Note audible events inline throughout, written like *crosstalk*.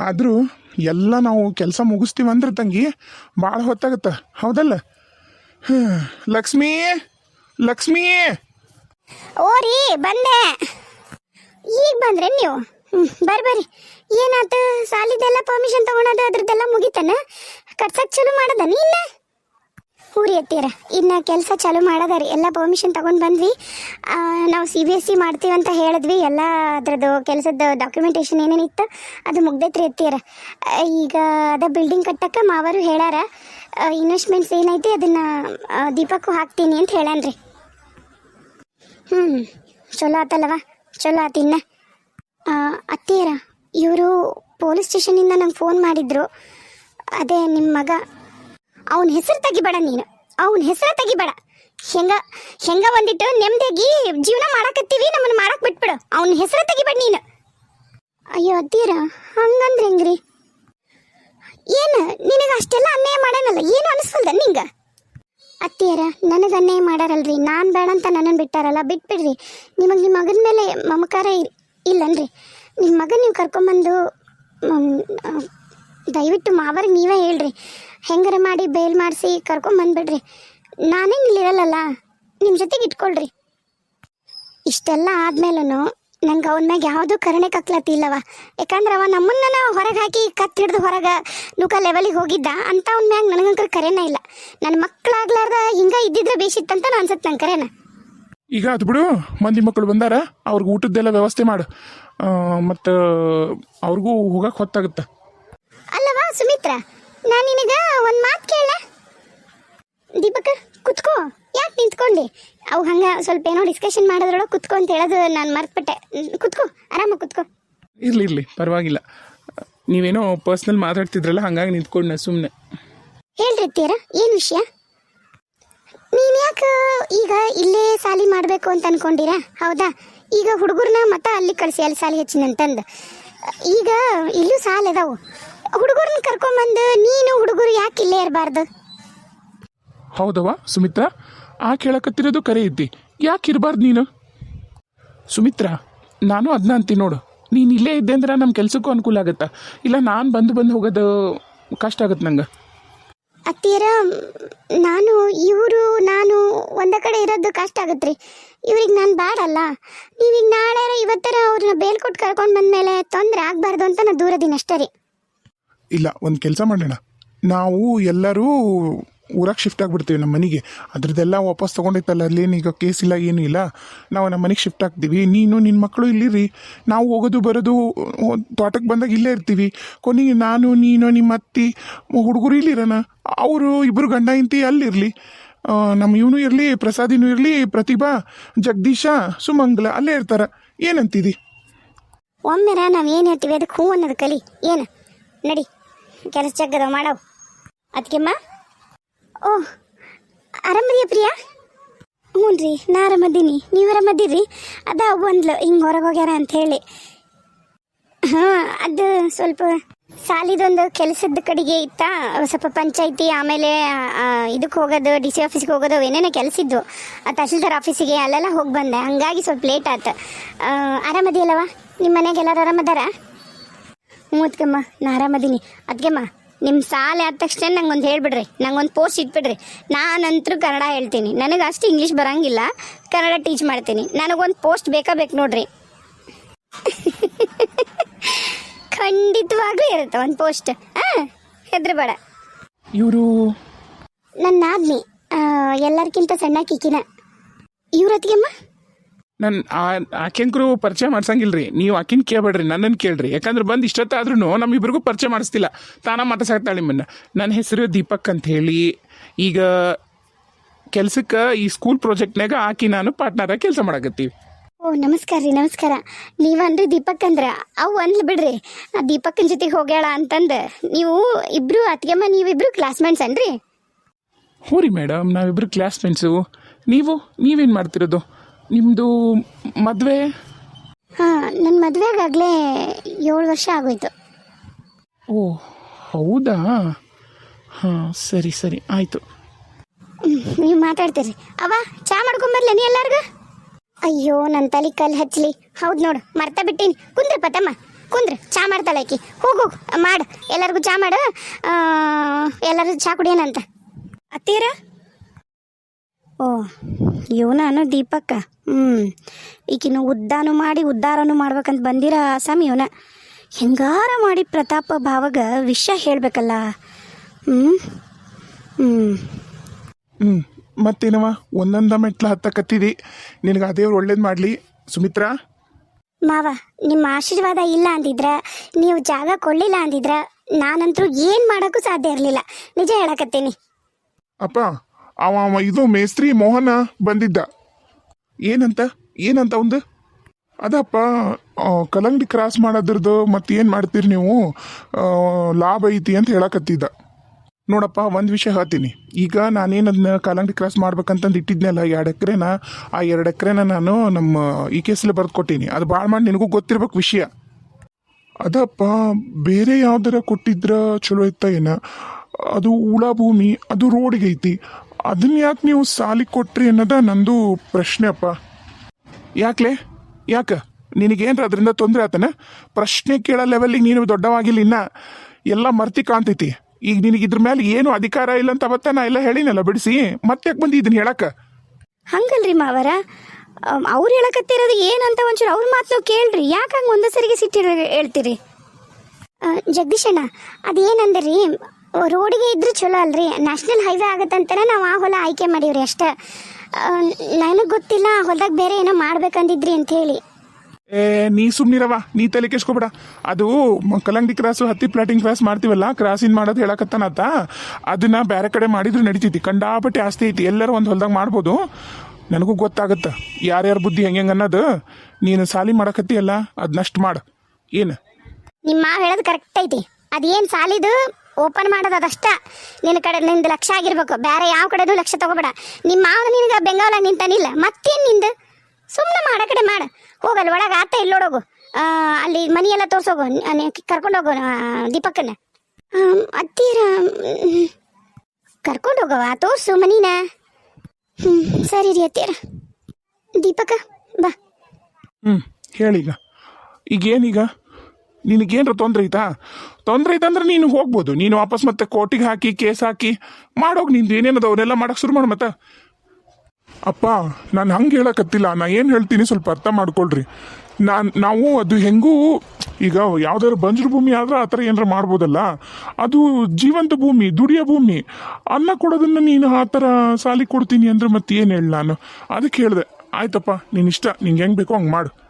ಆದರೂ ಎಲ್ಲ ನಾವು ಕೆಲಸ ಮುಗಿಸ್ತೀವಿ ಅಂದ್ರೆ ತಂಗಿ ಭಾಳ ಹೊತ್ತಾಗತ್ತೆ. ಹೌದಲ್ಲ. ಲಕ್ಷ್ಮೀ ಲಕ್ಷ್ಮೀ! ಓ ರೀ ಬಂದೆ. ಈಗ ಬಂದ್ರೆ ನೀವು? ಬರ್ರಿ ಬರ್ರಿ. ಏನಾತ? ಸಾಲಿದೆಲ್ಲ ಪರ್ಮಿಷನ್ ತಗೊಳೋದು ಅದ್ರದ್ದೆಲ್ಲ ಮುಗಿತಾನ? ಕಟ್ಸಕ್ ಚಲೋ ಮಾಡದ ಇನ್ನ ಊರಿ ಎತ್ತೀರ. ಇನ್ನ ಕೆಲಸ ಚಾಲೂ ಮಾಡದ ರೀ. ಎಲ್ಲ ಪರ್ಮಿಷನ್ ತಗೊಂಡು ಬಂದ್ವಿ. ನಾವು ಸಿ ಬಿ ಎಸ್ ಸಿ ಮಾಡ್ತೀವಿ ಅಂತ ಹೇಳಿದ್ವಿ. ಎಲ್ಲ ಅದ್ರದ್ದು ಕೆಲಸದ ಡಾಕ್ಯುಮೆಂಟೇಶನ್ ಏನೇನಿತ್ತು ಅದು ಮುಗ್ದೈತ್ರಿ ಎತ್ತೀರ. ಈಗ ಅದ ಬಿಲ್ಡಿಂಗ್ ಕಟ್ಟಕ್ಕೆ ಮಾವರು ಹೇಳಾರ ಇನ್ವೆಸ್ಟ್ಮೆಂಟ್ಸ್ ಏನೈತಿ ಅದನ್ನ ದೀಪಕ್ಕೂ ಹಾಕ್ತೀನಿ ಅಂತ ಹೇಳಾನ್ರಿ ಹ್ಞೂ ಚಲೋ ಆತಲ್ಲವ? ಚಲೋ ಆತಿನ್ನ ಅತ್ತೀರ ಇವರು ಪೊಲೀಸ್ ಸ್ಟೇಷನಿಂದ ನಂಗೆ ಫೋನ್ ಮಾಡಿದ್ರು. ಅದೇ ನಿಮ್ಮ ಮಗ. ಅವನ ಹೆಸರು ತೆಗಿಬೇಡ ನೀನು. ಅವನ ಹೆಸರು ತೆಗಿಬೇಡ. ಹೆಂಗ ಹೆಂಗ ಒಂದಿಟ್ಟು ನೆಮ್ಮದಿಯಾಗಿ ಜೀವನ ಮಾಡಕತ್ತೀವಿ, ನಮ್ಮನ್ನು ಮಾಡಕ್ ಬಿಟ್ಬಿಡು. ಅವನ ಹೆಸರು ತೆಗಿಬೇಡ ನೀನು. ಅಯ್ಯೋ ಅತ್ತೀರ ಹಂಗಂದ್ರೆ ಹೆಂಗ್ರಿ? ಏನು, ನಿನಗೆ ಅಷ್ಟೆಲ್ಲ ಅನ್ಯಾಯ ಮಾಡನಲ್ಲ? ಏನು ಅನಿಸ್ವಲ್ದ ನಿಂಗೆ? ಅತ್ತಿಯರ, ನನಗೆ ಅನ್ಯಾಯ ಮಾಡಾರಲ್ರಿ. ನಾನು ಬೇಡ ಅಂತ ನನ್ನನ್ನು ಬಿಟ್ಟಾರಲ್ಲ, ಬಿಟ್ಬಿಡ್ರಿ. ನಿಮಗೆ ನಿಮ್ಮ ಮಗನ ಮೇಲೆ ಮಮಕಾರ ಇಲ್ಲನ್ರಿ. ನಿಮ್ಮ ಮಗನ ನೀವು ಕರ್ಕೊಂಬಂದು ದಯವಿಟ್ಟು ಮಾವರಿಗೆ ನೀವೇ ಹೇಳ್ರಿ. ಹೆಂಗಾರ ಮಾಡಿ ಬೇಲ್ ಮಾಡಿಸಿ ಕರ್ಕೊಂಬಂದ್ಬಿಡ್ರಿ ನಾನೇನು ಇಲ್ಲಿರಲ್ಲಲ್ಲ ನಿಮ್ಮ ಜೊತೆಗೆ ಇಟ್ಕೊಳ್ರಿ. ಇಷ್ಟೆಲ್ಲ ಆದ್ಮೇಲೂ ನಂಗೆ ಅವನ ಮ್ಯಾಗ ಯಾವುದೂ ಕರುಣೆ ಕಕ್ಲತ್ತಿಲ್ಲವ ಯಾಕಂದ್ರೆ ಅವ ನಮ್ಮನ್ನ ನಾವು ಹೊರಗೆ ಹಾಕಿ ಕತ್ ಹಿಡ್ದು ಹೊರಗೆ ನೂಕ ಲೆವೆಲಿಗೆ ಹೋಗಿದ್ದ, ಅಂತ ಅವ್ನ ಮ್ಯಾಗ ನನಗಂಕರ ಕರೆನೇ ಇಲ್ಲ. ನನ್ನ ಮಕ್ಕಳಾಗ್ಲಾರ್ದ ಹಿಂಗೆ ಇದ್ದಿದ್ರೆ ಬೇಸಿತ್ತಂತ ನಾನು ಅನ್ಸತ್ತೆ ನನ್ನ ಕರೆನ. ಈಗ ಅದು ಬಿಡು, ಮಂದಿ ಮಕ್ಕಳು ಬಂದಾರ, ಅವ್ರಿಗೆ ಊಟದ್ದೆಲ್ಲ ವ್ಯವಸ್ಥೆ ಮಾಡು. ಮತ್ತು ಅವ್ರಿಗೂ ಹೋಗಕ್ಕೆ ಹೊತ್ತಾಗುತ್ತೆ. ಅಲ್ಲವಾ ಸುಮಿತ್ರ? ನಾನು ನಿನಗ ಒಂದು ಮಾತು ಕೇಳ ದೀಪಕ ಕುತ್ಕೋ. ಯಾಕೆ ನಿಂತ್ಕೊಂಡಿ? ಅವು ಹಂಗೆ ಸ್ವಲ್ಪ ಏನೋ ಡಿಸ್ಕಷನ್ ಮಾಡೋದ್ರೊಳಗೆ ಕುತ್ಕೋ ಅಂತ ಹೇಳೋದು ನಾನು ಮರ್ತ್ಬಿಟ್ಟೆ. ಕುತ್ಕೋ ಆರಾಮಾಗಿ ಕುತ್ಕೋ. ಇರಲಿ ಇರಲಿ ಪರವಾಗಿಲ್ಲ. ನೀವೇನೋ ಪರ್ಸ್ನಲ್ ಮಾತಾಡ್ತಿದ್ರಲ್ಲ ಹಂಗಾಗಿ ನಿಂತ್ಕೊಂಡೆ ಸುಮ್ಮನೆ ಹೇಳ್ರಿತ್ತೀರ ಏನು ವಿಷಯ? ನೀನು ಯಾಕೆ ಈಗ ಇಲ್ಲೇ ಸಾಲಿ ಮಾಡಬೇಕು ಅಂತ ಅನ್ಕೊಂಡಿರಾ? ಹೌದಾ? ಈಗ ಹುಡುಗರನ್ನ ಮತ್ತೆ ಅಲ್ಲಿ ಕಳಿಸಿ ಅಲ್ಲಿ ಸಾಲಿ ಹೆಚ್ಚಿನಂತಂದು ಈಗ ಇಲ್ಲೂ ಸಾಲ ಅದಾವು. ಹುಡುಗರನ್ನ ಕರ್ಕೊಂಬಂದು ನೀನು ಹುಡುಗರು ಯಾಕೆ ಇಲ್ಲೇ ಇರಬಾರ್ದು? ಹೌದವ ಸುಮಿತ್ರಾ? ಆ ಕೇಳಕತ್ತಿರೋದು ಕರೆ ಇದ್ದಿ ಯಾಕೆ ಇರಬಾರ್ದು ನೀನು? ಸುಮಿತ್ರ ನಾನು ಅದನ್ನ ಅಂತೀನಿ ನೋಡು. ನೀನು ಇಲ್ಲೇ ಇದ್ದೆ ಅಂದ್ರೆ ನಮ್ಮ ಕೆಲಸಕ್ಕೂ ಅನುಕೂಲ ಆಗುತ್ತಾ? ಇಲ್ಲ ನಾನು ಬಂದು ಬಂದು ಹೋಗೋದು ಕಷ್ಟ ಆಗುತ್ತೆ ನಂಗೆ? ಅತ್ತಿಯರ ನಾನು ಇವರು ನಾನು ಒಂದ ಕಡೆ ಇರೋದು ಕಷ್ಟ ಆಗತ್ರಿ. ಇವ್ರಿಗೆ ನಾನು ಬಾಡಲ್ಲ ನೀವೀಗ ನಾಳೆ ಇವತ್ತರ ಅವ್ರನ್ನ ಬೇಲ್ ಕೊಟ್ಟು ಕರ್ಕೊಂಡು ಬಂದ್ಮೇಲೆ ತೊಂದರೆ ಆಗಬಾರ್ದು ಅಂತ ನಾನು ದೂರದಿನ ಅಷ್ಟೇ ರೀ. ಇಲ್ಲ, ಒಂದು ಕೆಲಸ ಮಾಡೋಣ ನಾವು ಎಲ್ಲರೂ ಊರಾಗೆ ಶಿಫ್ಟ್ ಆಗಿಬಿಡ್ತೀವಿ ನಮ್ಮ ಮನೆಗೆ. ಅದ್ರದ್ದೆಲ್ಲ ವಾಪಸ್ ತೊಗೊಂಡೈತಲ್ಲ ಅಲ್ಲಿ ಈಗ ಕೇಸ್ ಇಲ್ಲ, ಏನೂ ಇಲ್ಲ. ನಾವು ನಮ್ಮ ಮನೆಗೆ ಶಿಫ್ಟ್ ಆಗ್ತೀವಿ. ನೀನು ನಿನ್ನ ಮಕ್ಕಳು ಇಲ್ಲಿರಿ ನಾವು ಹೋಗೋದು, ಬರೋದು ತೋಟಕ್ಕೆ ಬಂದಾಗ ಇಲ್ಲೇ ಇರ್ತೀವಿ. ಕೊನೆಗೆ ನಾನು, ನೀನು, ನಿಮ್ಮ ಅತ್ತಿ ಹುಡುಗರು ಇಲ್ಲಿರೋಣ. ಅವರು ಇಬ್ಬರು ಗಂಡ ಇಂತಿ ಅಲ್ಲಿರಲಿ. ನಮ್ಮ ಇವನು ಇರಲಿ, ಪ್ರಸಾದಿನೂ ಇರಲಿ, ಪ್ರತಿಭಾ, ಜಗದೀಶ, ಸುಮಂಗ್ಲ, ಅಲ್ಲೇ ಇರ್ತಾರೆ. ಏನಂತಿದಿ? ಒಮ್ಮೆ ನಾವು ಏನು ಹೇಳ್ತೀವಿ? ಅದಕ್ಕೆ ಹೂ ಅನ್ನೋದು ಕಲಿ. ಏನು? ನಡಿ. ಕೆಲಸ ಜಗ್ಗದ ಮಾಡವು ಅದಕ್ಕೆಮ್ಮ ಓ ಆರಾಮದಿಯ ಪ್ರಿಯಾ? ಹ್ಞೂ ರೀ, ನಾ ಆರಾಮದೀನಿ ನೀವು ಆರಾಮದ್ದೀರಿ ಅದ ಬಂದ್ಲು ಹಿಂಗೆ ಹೊರಗೆ ಹೋಗ್ಯಾರ ಅಂತ ಹೇಳಿ. ಹಾಂ, ಅದು ಸ್ವಲ್ಪ ಸಾಲಿದೊಂದು ಕೆಲಸದ ಕಡೆಗೆ ಇತ್ತ, ಸ್ವಲ್ಪ ಪಂಚಾಯಿತಿ, ಆಮೇಲೆ ಇದಕ್ಕೆ ಹೋಗೋದು, ಡಿ ಸಿ ಆಫೀಸ್ಗೆ ಹೋಗೋದು, ಏನೇನೋ ಕೆಲಸ ಆ ತಹಸೀಲ್ದಾರ್ ಆಫೀಸಿಗೆ ಅಲ್ಲೆಲ್ಲ ಹೋಗಿ ಬಂದೆ. ಹಂಗಾಗಿ ಸ್ವಲ್ಪ ಲೇಟ್ ಆಯ್ತು ಆರಾಮದಿಯಲ್ಲವಾ ನಿಮ್ಮ ಮನೆಗೆ ಎಲ್ಲರೂ ಆರಾಮದಾರ ಹ್ಞೂ ಅದ್ಕಮ್ಮ ನಾ ಆರಾಮದೀನಿ ಅದಕ್ಕೆಮ್ಮ ನಿಮ್ಮ ಸಾಲ ಆದ ತಕ್ಷಣ ನಂಗೆ ಒಂದು ಹೇಳ್ಬಿಡ್ರಿ. ನಂಗೊಂದು ಪೋಸ್ಟ್ ಇಟ್ಬಿಡ್ರಿ. ನಾನಂತರೂ ಕನ್ನಡ ಹೇಳ್ತೀನಿ. ನನಗೆ ಅಷ್ಟು ಇಂಗ್ಲೀಷ್ ಬರಂಗಿಲ್ಲ. ಕನ್ನಡ ಟೀಚ್ ಮಾಡ್ತೀನಿ. ನನಗೊಂದು ಪೋಸ್ಟ್ ಬೇಕಾ ಬೇಕು ನೋಡ್ರಿ. *laughs* ಖಂಡಿತವಾಗ್ಲೂ ಇರುತ್ತೆ ಒಂದು ಪೋಸ್ಟ್ ಹಾಂ ಹೆದ್ರಬೇಡ ಇವರು? ನನ್ನ ನಾದ್ನಿ ಎಲ್ಲರಿಗಿಂತ ಸಣ್ಣ ಕಿಕ್ಕಿನ. ಇವ್ರತ್ತಿಗೆಮ್ಮ ನನ್ನ ಆಕೆಂಕರು ಪರಿಚಯ ಮಾಡ್ಸಂಗಿಲ್ರಿ. ನೀವು ಆಕಿನ ಕೇಳಬೇಡ್ರಿ ನನ್ನನ್ನು ಕೇಳ್ರಿ. ಯಾಕಂದ್ರೆ ಬಂದು ಇಷ್ಟೊತ್ತಾದ್ರೂ ನಮ್ಮಿಬ್ರಿಗೂ ಪರಿಚಯ ಮಾಡಿಸ್ತಿಲ್ಲ. ತಾನ ಮಾತಾಡ್ತಾಳೆ ನಿಮ್ಮನ್ನು. ನನ್ನ ಹೆಸರು ದೀಪಕ್ ಅಂತ ಹೇಳಿ ಈಗ ಕೆಲಸಕ್ಕೆ ಈ ಸ್ಕೂಲ್ ಪ್ರಾಜೆಕ್ಟ್ನಾಗ ಆಕಿ ನಾನು ಪಾರ್ಟ್ನರಾಗಿ ಕೆಲಸ ಮಾಡಕತ್ತೀವಿ. ಓ ನಮಸ್ಕಾರ ರೀ ನಮಸ್ಕಾರ. ನೀವನ್ರಿ ದೀಪಕ್ ಅಂದ್ರ? ಅವು ಅಂದ್ಲು ಬಿಡ್ರಿ. ನಾ ದೀಪಕ್ಕನ ಜೊತೆಗೆ ಹೋಗ್ಯಾಳ ಅಂತಂದು. ನೀವು ಇಬ್ರು ಅತ್ತಿಗೆಮ್ಮ ನೀವಿಬ್ರು ಕ್ಲಾಸ್ಮೇಟ್ಸ್ ಅನ್ರಿ ಹ್ಞೂ ರೀ ಮೇಡಮ್ ನಾವಿಬ್ರು ಕ್ಲಾಸ್ಮೇಟ್ಸು ನೀವು ನೀವೇನು ಮಾಡ್ತಿರೋದು? ನಿಮ್ಮದು ಮದುವೆ? ಹಾಂ ನನ್ನ ಮದುವೆಗಾಗಲೇ ಏಳು ವರ್ಷ ಆಗೋಯ್ತು. ಓ ಹೌದಾ? ಹಾಂ ಸರಿ ಸರಿ ಆಯಿತು. ನೀವು ಮಾತಾಡ್ತೀರಿ. ಅವ ಚಾ ಮಾಡ್ಕೊಂಬರ್ಲ ನೀ ಎಲ್ಲಾರ್ಗ? ಅಯ್ಯೋ ನನ್ನ ತಲೆ ಕಲ್ಲು ಹಚ್ಚಲಿ ಹೌದು ನೋಡು ಮರ್ತಾ ಬಿಟ್ಟೀನಿ. ಕುಂದ್ರಿ ಪತಮ್ಮ ಕುಂದ್ರ. ಚಾ ಮಾಡ್ತಾಳೆ ಆಕಿ. ಹೋಗು ಮಾಡು. ಎಲ್ಲರಿಗೂ ಚಾ ಮಾಡು. ಎಲ್ಲರೂ ಚಾ ಕುಡಿಯೋಣಂತ ಅತ್ತೀರ? ಓ ಇವನಾನು ದೀಪಕ್ಕ. ಹ್ಞೂ ಈಕಿನ ಉದ್ದಾನು ಮಾಡಿ ಉದ್ಧಾರನು ಮಾಡ್ಬೇಕಂತ ಬಂದಿರ ಸಾಮಿ ಇವನ ಹೆಂಗಾರ ಮಾಡಿ ಪ್ರತಾಪ ಭಾವಗ ವಿಷಯ ಹೇಳಬೇಕಲ್ಲ. ಹ್ಞೂ ಹ್ಞೂ ಹ್ಞೂ ಮತ್ತೇನವ ಒಂದೊಂದ ಮೆಟ್ಲ ಹತ್ತಕತ್ತಿದಿ. ನಿನಗೆ ಆ ದೇವ್ರು ಒಳ್ಳೇದು ಮಾಡಲಿ. ಸುಮಿತ್ರಾ? ಮಾವ ನಿಮ್ಮ ಆಶೀರ್ವಾದ ಇಲ್ಲ ಅಂದಿದ್ರ ನೀವು ಜಾಗ ಕೊಡ್ಲಿಲ್ಲ ಅಂದಿದ್ರ ನಾನಂತರೂ ಏನು ಮಾಡೋಕ್ಕೂ ಸಾಧ್ಯ ಇರಲಿಲ್ಲ. ನಿಜ ಹೇಳಕತ್ತೀನಿ. ಅಪ್ಪ ಅವ ಅವ ಇದು ಮೇಸ್ತ್ರಿ ಮೋಹನ ಬಂದಿದ್ದ. ಏನಂತ? ಏನಂತ ಒಂದು? ಅದಪ್ಪ ಕಲಂಗಡಿ ಕ್ರಾಸ್ ಮಾಡೋದ್ರದ್ದು ಮತ್ತೆ ಏನು ಮಾಡ್ತೀರಿ ನೀವು? ಲಾಭ ಐತಿ ಅಂತ ಹೇಳಕತ್ತಿದ್ದ. ನೋಡಪ್ಪ, ಒಂದು ವಿಷಯ ಹೇಳ್ತೀನಿ. ಈಗ ನಾನೇನು ಅದನ್ನ ಕಲಂಗಡಿ ಕ್ರಾಸ್ ಮಾಡ್ಬೇಕಂತಂದು ಇಟ್ಟಿದ್ನಲ್ಲ, ಎರಡು ಎಕರೆನ, ಆ ಎರಡು ಎಕರೆನ ನಾನು ನಮ್ಮ ಈ ಕೇಸಲ್ಲಿ ಬರೆದು ಕೊಟ್ಟೀನಿ. ಅದು ಭಾಳ ಮಾಡಿ ನಿನಗೂ ಗೊತ್ತಿರ್ಬೇಕು ವಿಷಯ. ಅದಪ್ಪ, ಬೇರೆ ಯಾವ್ದಾರ ಕೊಟ್ಟಿದ್ರ ಚಲೋ ಇತ್ತ ಏನ? ಅದು ಉಳ ಭೂಮಿ, ಅದು ರೋಡಿಗೆ ಐತಿ ಅದನ್ನ ಯಾಕೆ ನೀವು ಸಾಲಿ ಕೊಟ್ರಿ ಅನ್ನೋದ ನಂದು ಪ್ರಶ್ನೆ ಅಪ್ಪ. ಯಾಕ್ಲೆ? ಯಾಕ? ನಿನಗೇನ್ರ ಅದರಿಂದ ತೊಂದರೆ ಆತನ? ಪ್ರಶ್ನೆ ಕೇಳೋ ಲೆವೆಲ್ಲಿಗೆ ನೀನು ದೊಡ್ಡವಾಗಿಲ್ಲ ಇನ್ನ. ಎಲ್ಲ ಮರ್ತಿ ಕಾಣ್ತೈತಿ. ಈಗ ನಿನಗೆ ಇದ್ರ ಮೇಲೆ ಏನು ಅಧಿಕಾರ ಇಲ್ಲ ಅಂತ ಅವತ್ತ ನಾ ಎಲ್ಲ ಹೇಳಿನಲ್ಲ ಬಿಡಿಸಿ. ಮತ್ತೆ ಯಾಕೆ ಬಂದಿ ಇದನ್ನ ಹೇಳಕ್ಕ ಹಂಗಲ್ರಿ ಮಾವರ. ಅವ್ರು ಹೇಳಕತ್ತಿರೋದು ಏನಂತ ಒಂಚೂರು ಅವ್ರ ಮಾತು ನೀವು ಕೇಳ್ರಿ. ಯಾಕೆ ಹಂಗೆ ಒಂದೇ ಸರಿಗೆ ಸಿಟ್ಟಿ ಹೇಳ್ತೀರಿ? ಜಗದೀಶಣ್ಣ ಅದೇನಂದ್ರಿ? ರೋಡಿಗೆ ಇದ್ರೂ ಚಲೋ ಅಲ್ರಿ. ನ್ಯಾಷನಲ್ ಹೈವೇ ಆಗತ್ತಂತಾನೆ ನಾವು ಆ ಹೊಲ ಆಯ್ಕೆ ಮಾಡೀವ್ರಿ ಅಷ್ಟೇ. ನನಗೆ ಗೊತ್ತಿಲ್ಲ ಆ ಹೊಲದಾಗ ಬೇರೆ ಏನೋ ಮಾಡ್ಬೇಕಂದಿದ್ರಿ ಅಂತ ಹೇಳಿ. ಏ ನೀ ಸುಮ್ನಿರವ ನೀ ತಲೆ ಕೆಸ್ಕೊಬೇಡ ಅದು ಮ- ಕ್ರಾಸ್ ಹತ್ತಿ ಪ್ಲಾಟಿಂಗ್ ಕ್ರಾಸ್ ಮಾಡ್ತೀವಲ್ಲ ಕ್ರಾಸಿನ್ ಮಾಡೋದು ಹೇಳಕತ್ತಾನತ್ತ ಅದನ್ನ ಬೇರೆ ಕಡೆ ಮಾಡಿದ್ರು ನಡಿತೈತಿ. ಕಂಡಾಪಟ್ಟೆ ಆಸ್ತಿ ಐತಿ. ಎಲ್ಲರೂ ಒಂದು ಹೊಲ್ದಾಗ ಮಾಡ್ಬೋದು. ನನಗೂ ಗೊತ್ತಾಗತ್ತ. ಯಾರ್ಯಾರ ಬುದ್ಧಿ ಹೆಂಗೆ ಹೆಂಗ ಅನ್ನೋದು. ನೀನು ಸಾಲಿ ಮಾಡಕತ್ತೀಯಲ್ಲ ಅದನ್ನಷ್ಟು ಮಾಡು. ಏನು? ನಿಮ್ಮ ಹೇಳೋದು ಕರೆಕ್ಟ್ ಐತಿ. ಅದೇನು ಸಾಲಿದು? ಓಪನ್ ಮಾಡೋದು ನಿನ್ನ ಕಡೆ ನಿಂದು ಲಕ್ಷ ಆಗಿರ್ಬೇಕು. ಬೇರೆ ಯಾವ ಕಡೆನೂ ಲಕ್ಷ ತಗೋಬೇಡ. ನಿಮ್ಮ ಮಾವ ನಿನಗೆ ಬೆಂಗಾವಲ ನಿಂತಾನಿಲ್ಲ. ಮತ್ತೇನು ನಿಂದು? ಸುಮ್ಮನೆ ಮಾಡ ಕಡೆ ಮಾಡ. ಹೋಗಲ್ಲ ಒಳಗೆ ಆತ ಇಲ್ಲಿ ನೋಡೋಗು. ಆ, ಅಲ್ಲಿ ಮನೆಯೆಲ್ಲ ತೋರ್ಸೋಗು. ಕರ್ಕೊಂಡು ಹೋಗು ಆ, ದೀಪಕ್ಕನ ಅತ್ತೀರ ಕರ್ಕೊಂಡು ಹೋಗವ ತೋರ್ಸು ಮನಿನ. ಹ್ಞೂ ಸರಿ ರೀ ಅತ್ತೀರ. ದೀಪಕ್ಕ ಬಾ. ಹ್ಞೂ ಹೇಳಿಗ. ಈಗೇನೀಗ? ನಿನಗೇನ್ರ ತೊಂದರೆ ಐತಾ? ತೊಂದರೆ ಐತಂದ್ರೆ ನೀನು ಹೋಗ್ಬೋದು. ನೀನು ವಾಪಸ್ ಮತ್ತೆ ಕೋರ್ಟಿಗೆ ಹಾಕಿ, ಕೇಸ್ ಹಾಕಿ, ಮಾಡೋಗಿ ನಿಂದು ಏನೇನದ ಅವನ್ನೆಲ್ಲ ಮಾಡೋಕೆ ಶುರು ಮಾಡು ಮತ್ತೆ. ಅಪ್ಪ, ನಾನು ಹಂಗೆ ಹೇಳಕತ್ತಿಲ್ಲ. ನಾ ಏನು ಹೇಳ್ತೀನಿ ಸ್ವಲ್ಪ ಅರ್ಥ ಮಾಡ್ಕೊಳ್ರಿ. ನಾನು, ನಾವು ಅದು ಹೆಂಗೂ, ಈಗ ಯಾವ್ದಾದ್ರು ಬಂಜರು ಭೂಮಿ ಆದ್ರೆ ಆ ಥರ ಏನಾರ ಮಾಡ್ಬೋದಲ್ಲ? ಅದು ಜೀವಂತ ಭೂಮಿ, ದುಡಿಯ ಭೂಮಿ. ಅನ್ನ ಕೊಡೋದನ್ನು ನೀನು ಆ ಥರ ಸಾಲಿ ಕೊಡ್ತೀನಿ ಅಂದ್ರೆ ಮತ್ತೆ ಏನು ಹೇಳಿ ನಾನು? ಅದಕ್ಕೆ ಹೇಳಿದೆ. ಆಯ್ತಪ್ಪ, ನೀನು ಇಷ್ಟ. ನಿಂಗೆ ಹೆಂಗೆ ಬೇಕೋ ಹಂಗೆ ಮಾಡು.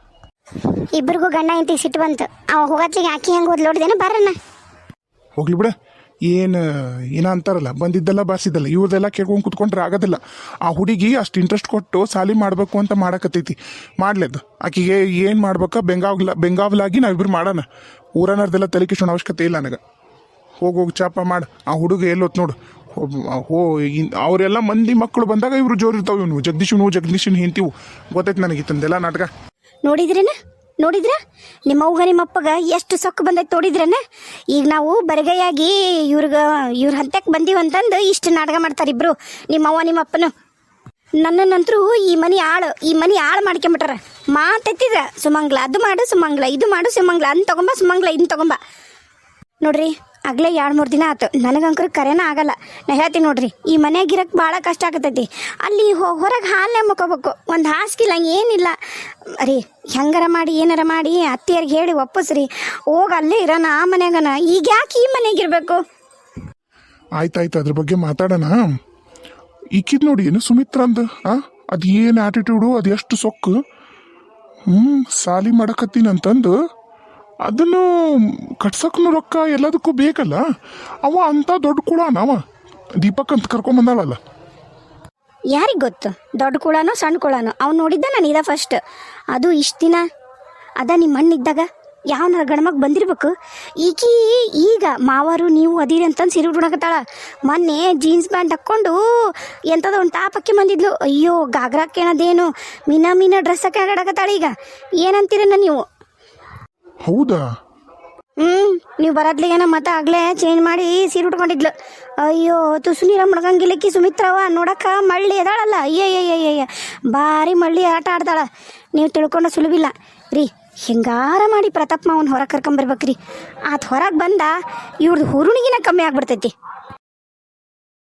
ಇಬ್ಬರಿಗೂ ಗಂಡ ಇಂತಿ ಸಿಟ್ಟು ಬಂತು. ಅವ ಹೋಗತ್ಲಿಗೆ ಆಕಿ ಹೆಂಗೆ ಓದ್ಲೋಡ್ದೇನ ಬರಣ್ಣ ಹೋಗ್ಲಿ ಬಿಡ. ಏನು, ಏನ ಅಂತಾರಲ್ಲ, ಬಂದಿದ್ದೆಲ್ಲ ಬಾರಿಸಿದ್ದಲ್ಲ. ಇವ್ರದೆಲ್ಲ ಕೇಳ್ಕೊಂಡು ಕುತ್ಕೊಂಡ್ರೆ ಆಗೋದಿಲ್ಲ. ಆ ಹುಡುಗಿ ಅಷ್ಟು ಇಂಟ್ರೆಸ್ಟ್ ಕೊಟ್ಟು ಸಾಲಿ ಮಾಡಬೇಕು ಅಂತ ಮಾಡಕತ್ತೈತಿ. ಮಾಡ್ಲೇದು. ಆಕಿಗೆ ಏನು ಮಾಡ್ಬೇಕಾ? ಬೆಂಗಾವ್ಲ ಬೆಂಗಾವ್ಲಾಗಿ ನಾವಿಬ್ರು ಮಾಡೋಣ. ಊರನರ್ದೆಲ್ಲ ತಲೆ ಕಿಶೋಣ ಅವಶ್ಯಕತೆ ಇಲ್ಲ ನನಗೆ. ಹೋಗಿ ಹೋಗಿ ಚಾಪ ಮಾಡು. ಆ ಹುಡುಗ ಎಲ್ಲೊತ್ತು ನೋಡು. ಹೋ- ಅವರೆಲ್ಲ ಮಂದಿ ಮಕ್ಕಳು ಬಂದಾಗ ಇವರು ಜೋರು ಇರ್ತಾವೆ ಇವನು, ಜಗದೀಶನು ಜಗದೀಶನ್ ಹಿಂತಿವು ಗೊತ್ತೈತೆ ನನಗೆ ತಂದೆಲ್ಲ ನಾಟಕ. ನೋಡಿದ್ರೇನ? ನೋಡಿದ್ರ? ನಿಮ್ಮ ಅವ್ಗ ನಿಮ್ಮ ಅಪ್ಪಗ ಎಷ್ಟು ಸೊಕ್ಕು ಬಂದೈತೆ ತೋಡಿದ್ರೇನ? ಈಗ ನಾವು ಬರಗೈಯಾಗಿ ಇವ್ರಿಗ, ಇವ್ರ ಹಂತಕ್ಕೆ ಬಂದೀವಂತಂದು ಇಷ್ಟು ನಾಟಕ ಮಾಡ್ತಾರೆ ಇಬ್ರು, ನಿಮ್ಮ ಅವ್ವ ನಿಮ್ಮ ಅಪ್ಪನು. ನನ್ನನ್ನಂತರೂ ಈ ಮನಿ ಆಳು, ಈ ಮನಿ ಆಳು ಮಾಡ್ಕೊಂಬಿಟ್ರ ಮಾತೆತ್ತಿದ್ರ ಸುಮಂಗ್ಲ, ಅದು ಮಾಡು ಸುಮಂಗ್ಲ, ಇದು ಮಾಡು ಸುಮಂಗ್ಲ, ಅನ್ ತಗೊಂಬ ಸುಮಂಗ್ಲ, ಇನ್ ತಗೊಂಬ. ನೋಡ್ರಿ ಆಗ್ಲೇ ಎರಡು ಮೂರು ದಿನ ಆತು. ನನಗಂಕರು ಕರೆನ ಆಗಲ್ಲ. ನಾ ಹೇಳ್ತೀನಿ ನೋಡ್ರಿ, ಈ ಮನ್ಯಾಗಿರಕ್ಕೆ ಭಾಳ ಕಷ್ಟ ಆಗತೈತಿ. ಅಲ್ಲಿ ಹೊರಗೆ ಹಾಲನ್ನೇ ಮುಕೋಬೇಕು ಒಂದು ಹಾಸ್ಗಿಲ್ಲ, ಏನಿಲ್ಲ. ರೀ ಹೆಂಗಾರ ಮಾಡಿ, ಏನಾರ ಮಾಡಿ, ಅತ್ತಿಯರಿಗೆ ಹೇಳಿ ಒಪ್ಪಿಸ್ರಿ. ಹೋಗ ಅಲ್ಲೇ ಇರೋಣ ಆ ಮನೆಗನ. ಈಗ ಯಾಕೆ ಈ ಮನೆಗಿರ್ಬೇಕು ಆಯ್ತಾಯ್ತು, ಅದ್ರ ಬಗ್ಗೆ ಮಾತಾಡೋಣ. ಈಕಿದ್ ನೋಡಿ ಏನು ಸುಮಿತ್ರ ಅಂದ? ಆ, ಅದು ಏನು ಆಟಿಟ್ಯೂಡು ಅದು ಎಷ್ಟು ಸೊಕ್ಕು? ಹ್ಞೂ ಸಾಲಿ ಮಾಡಕತ್ತೀನಿ ಅಂತಂದು ಅದನ್ನು ಕಟ್ಸಕ್ನು ರೊಕ್ಕ ಎಲ್ಲದಕ್ಕೂ ಬೇಕಲ್ಲ? ಅವ ಅಂತ ದೊಡ್ಡ ಕುಳಾನ ಅವ. ದೀಪಕ್ ಅಂತ ಕರ್ಕೊಂಬಂದಾಳಲ್ಲ. ಯಾರಿಗೆ ಗೊತ್ತು? ದೊಡ್ಡ ಕುಳನೋ ಸಣ್ಣ ಕುಳನೋ ಅವ್ನು ನೋಡಿದ್ದ ನಾನು ಇದ ಫಸ್ಟ್ ಅದು ಇಷ್ಟು ದಿನ? ಅದ ನಿಮ್ಮ ಮಣ್ಣಿದ್ದಾಗ ಯಾವನಾರ ಗಣಮಗ್ ಬಂದಿರ್ಬೇಕು? ಈಕಿ ಈಗ ಮಾವರು ನೀವು ಅದೀರಿ ಅಂತಂದು ಸೀರೆ ಉಡ್ಕೊಳಕತ್ತಾಳ ಮೊನ್ನೆ ಜೀನ್ಸ್ ಪ್ಯಾಂಟ್ ಹಾಕ್ಕೊಂಡು ಎಂಥದ ಒಂದು ಟಾಪ್ ಹಾಕಿ ಬಂದಿದ್ಲು. ಅಯ್ಯೋ ಗಾಗ್ರಾಕೇನದೇನು ಮೀನ ಮೀನ ಡ್ರೆಸ್ ಹಾಕಿ ಆಡಾಡಕತ್ತಾಳ ಈಗ. ಏನಂತೀರಣ್ಣ ನೀವು? ಹೌದಾ? ಹ್ಞೂ ನೀವು ಏನೋ ಮತ್ತೆ ಆಗ್ಲೇ ಚೇಂಜ್ ಮಾಡಿ ಸೀರೆ ಉಟ್ಕೊಂಡಿದ್ಲು. ಅಯ್ಯೋ ತುಸು ನೀರ ಮುಡ್ಗಂಗಿಲ್ಲಕ್ಕಿ ಸುಮಿತ್ರವ ನೋಡಕ್ಕ ಮಳ್ಳಿ ಎದಾಳಲ್ಲ ಅಯ್ಯಯ್ಯಯ್ಯಯ್ಯ, ಭಾರಿ ಮಳ್ಳಿ ಆಟ ಆಡ್ತಾಳ ನೀವು ತಿಳ್ಕೊಂಡ ಸುಲಭಿಲ್ಲ ರೀ, ಹಿಂಗಾರ ಮಾಡಿ ಪ್ರತಾಪ್ ಮಾವನ್ ಹೊರಗೆ ಕರ್ಕೊಂಬರ್ಬೇಕ್ರಿ ಆತ್ ಹೊರಗೆ ಬಂದ ಇವ್ರದ್ದು ಹುರುಣಿಗಿನ ಕಮ್ಮಿ ಆಗ್ಬಿಡ್ತೈತಿ.